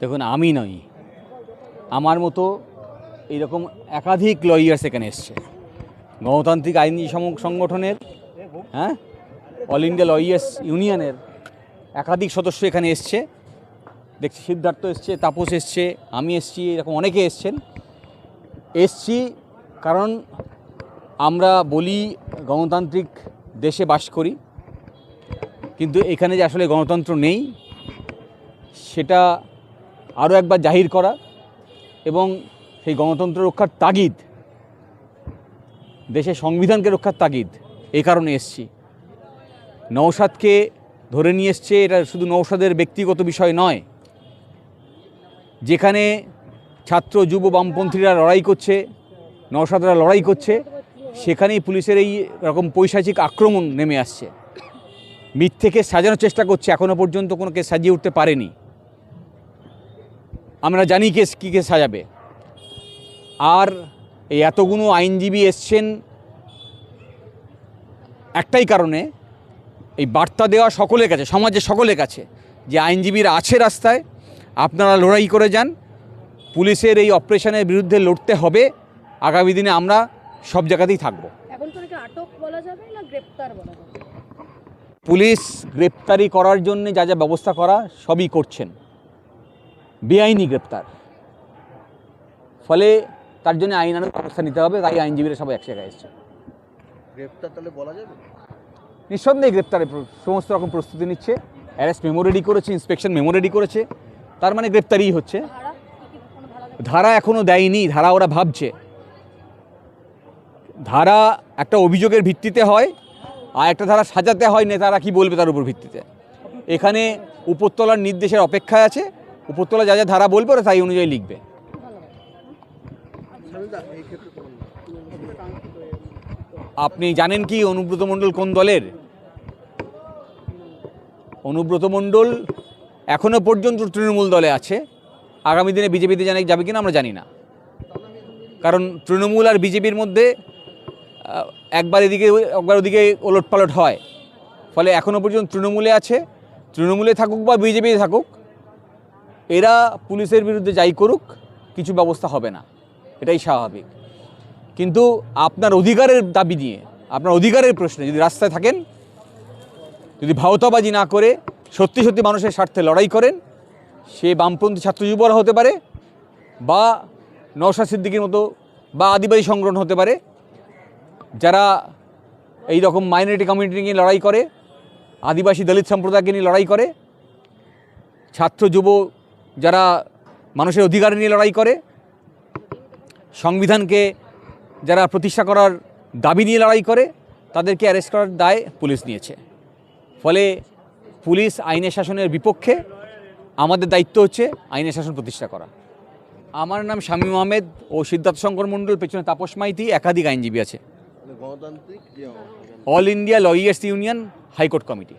দেখুন, আমি নই। আমার মতো এইরকম একাধিক লয়ার্স এখানে এসছে। গণতান্ত্রিক আইনজীবী সংগঠনের হ্যাঁ? অল ইন্ডিয়া লয়ার্স ইউনিয়নের একাধিক সদস্য এখানে এসছে। দেখছি সিদ্ধার্থ এসছে, তাপস এসছে, আমি এসছি, এরকম অনেকে এসছেন। এসছি কারণ আমরা বলি গণতান্ত্রিক দেশে বাস করি। কিন্তু এখানে যে আসলে গণতন্ত্র নেই সেটা আরও একবার জাহির করা এবং সেই গণতন্ত্র রক্ষার তাগিদ, দেশের সংবিধানকে রক্ষার তাগিদ এই কারণে এসছি। নৌসাদকে ধরে নিয়ে এসছে, এটা শুধু নৌসাদের ব্যক্তিগত বিষয় নয়। যেখানে ছাত্র, যুব, বামপন্থীরা লড়াই করছে নৌসাদরা লড়াই করছে, সেখানেই পুলিশের এই রকম পৈশাচিক আক্রমণ নেমে আসছে। মিথ্যেকে সাজানোর চেষ্টা করছে এখনও পর্যন্ত কোনো কেস সাজিয়ে উঠতে পারেনি। আমরা জানি কেস কী কে সাজাবে। আর এই এতগুলো আইনজীবী এসছেন একটাই কারণে এই বার্তা দেওয়া সকলের কাছে সমাজের সকলের কাছে যে আইনজীবীরা আছে রাস্তায় আপনারা লড়াই করে যান পুলিশের এই অপারেশনের বিরুদ্ধে লড়তে হবে আগামী দিনে আমরা সব জায়গাতেই থাকব। এখন তো নাকি আটক বলা যাবে না গ্রেপ্তার বলা যাবে? পুলিশ গ্রেপ্তারি করার জন্য যা যা ব্যবস্থা করা সবই করছেন। বেআইনি গ্রেপ্তার। ফলে তার জন্য আইনানুগ ব্যবস্থা নিতে হবে তাই আইনজীবীরা সবাই এক জায়গায় এসছে। গ্রেপ্তার তাহলে বলা যাবে? নিঃসন্দেহে গ্রেপ্তারের প্র- সমস্ত রকম প্রস্তুতি নিচ্ছে। অ্যারেস্ট মেমো রেডি করেছে ইন্সপেকশন মেমো রেডি করেছে। তার মানে গ্রেপ্তারিই হচ্ছে? ধারা এখনও দেয়নি ধারা ওরা ভাবছে। ধারা একটা অভিযোগের ভিত্তিতে হয় আর একটা ধারা সাজাতে হয় নেতারা কি বলবে তার উপর ভিত্তিতে। এখানে উপরতলার নির্দেশের অপেক্ষায় আছে উপরতলা যা যা ধারা বলবে ওরা তাই অনুযায়ী লিখবে। আপনি জানেন কি অনুব্রত মণ্ডল কোন দলের? অনুব্রত মণ্ডল এখনও পর্যন্ত তৃণমূল দলে আছে। আগামী দিনে বিজেপিতে জানে যাবে কিনা আমরা জানি না। কারণ তৃণমূল আর বিজেপির মধ্যে একবার এদিকে, একবার ওদিকে ওলট পালট হয়। ফলে এখনও পর্যন্ত তৃণমূলে আছে। তৃণমূলে থাকুক বা বিজেপি থাকুক এরা পুলিশের বিরুদ্ধে যাই করুক, কিছু ব্যবস্থা হবে না। এটাই স্বাভাবিক। কিন্তু আপনার অধিকারের দাবি নিয়ে, আপনার অধিকারের প্রশ্নে যদি রাস্তায় থাকেন, যদি ভাওতাবাজি না করে সত্যি সত্যি মানুষের স্বার্থে লড়াই করেন, সে বামপন্থী ছাত্র যুবরা হতে পারে বা নওশাদ সিদ্দিকির মতো বা আদিবাসী সংগঠন হতে পারে, যারা এই রকম মাইনরিটি কমিউনিটি নিয়ে লড়াই করে, আদিবাসী দলিত সম্প্রদায়কে নিয়ে লড়াই করে, ছাত্র, যুব যারা মানুষের অধিকার নিয়ে লড়াই করে সংবিধানকে যারা প্রতিষ্ঠা করার দাবি নিয়ে লড়াই করে তাদেরকে অ্যারেস্ট করার দায় পুলিশ নিয়েছে। ফলে পুলিশ আইনের শাসনের বিপক্ষে আমাদের দায়িত্ব হচ্ছে আইনের শাসন প্রতিষ্ঠা করা। আমার নাম শামীম আহমেদ ও সিদ্ধার্থ শঙ্কর মণ্ডল পেছনে তাপস মাইতি একাধিক আইনজীবী আছে। All India lawyers union high court committee.